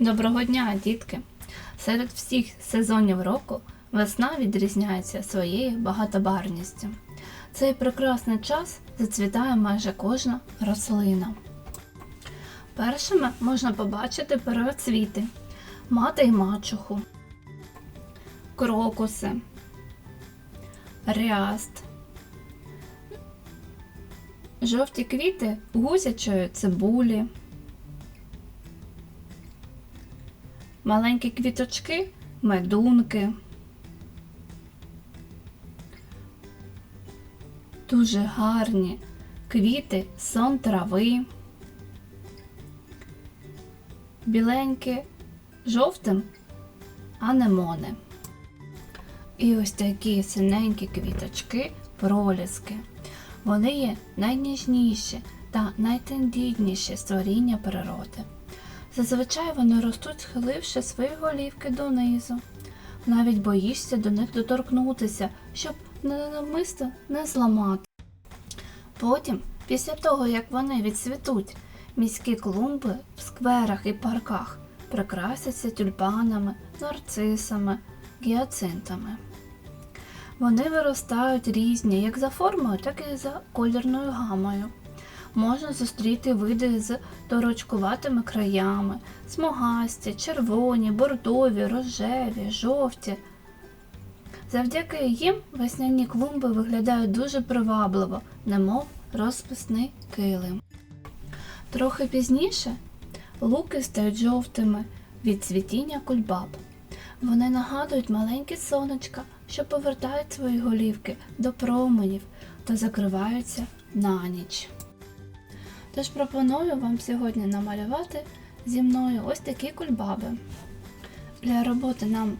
Доброго дня, дітки! Серед всіх сезонів року весна відрізняється своєю багатобарвністю. Цей прекрасний час зацвітає майже кожна рослина. Першими можна побачити первоцвіти, мати й мачуху, крокуси, ряст, жовті квіти гусячої цибулі. Маленькі квіточки, медунки. Дуже гарні квіти сон трави, біленькі, жовтим анемони. І ось такі синенькі квіточки, проліски. Вони є найніжніші та найтендітніші створіння природи. Зазвичай вони ростуть, схиливши свої голівки донизу. Навіть боїшся до них доторкнутися, щоб ненавмисто не зламати. Потім, після того, як вони відцвітуть, міські клумби в скверах і парках прикрасяться тюльпанами, нарцисами, гіацинтами. Вони виростають різні як за формою, так і за колірною гамою можна зустріти види з торочкуватими краями, смугасті, червоні, бордові, рожеві, жовті. Завдяки їм весняні клумби виглядають дуже привабливо, немов розписний килим. Трохи пізніше луки стають жовтими від цвітіння кульбаб. Вони нагадують маленькі сонечка, що повертають свої голівки до променів та закриваються на ніч. Тож пропоную вам сьогодні намалювати зі мною ось такі кульбаби. Для роботи нам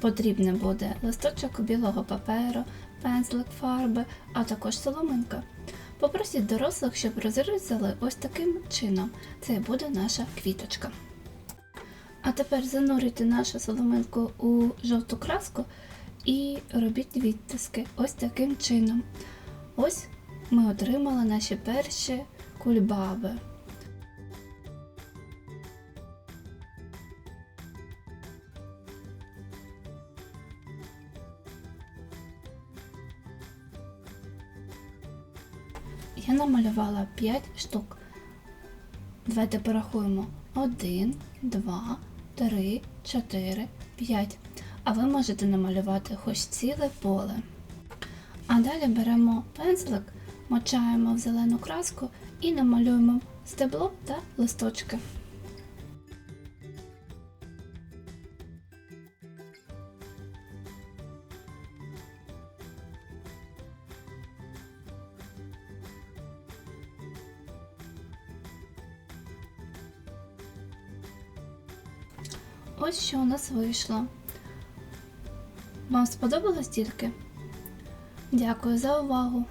потрібен буде листочок білого паперу, пензлик фарби, а також соломинка. Попросіть дорослих, щоб розрізали ось таким чином. Це буде наша квіточка. А тепер занурюйте нашу соломинку у жовту краску і робіть відтиски ось таким чином. Ось ми отримали наші перші кульбаби. Я намалювала 5 штук. Давайте порахуємо 1, 2, 3, 4, 5. А ви можете намалювати хоч ціле поле. А далі беремо пензлик, мочаємо в зелену краску і намалюємо стебло та листочки. Ось що у нас вийшло. Вам сподобалось тільки? Дякую за увагу!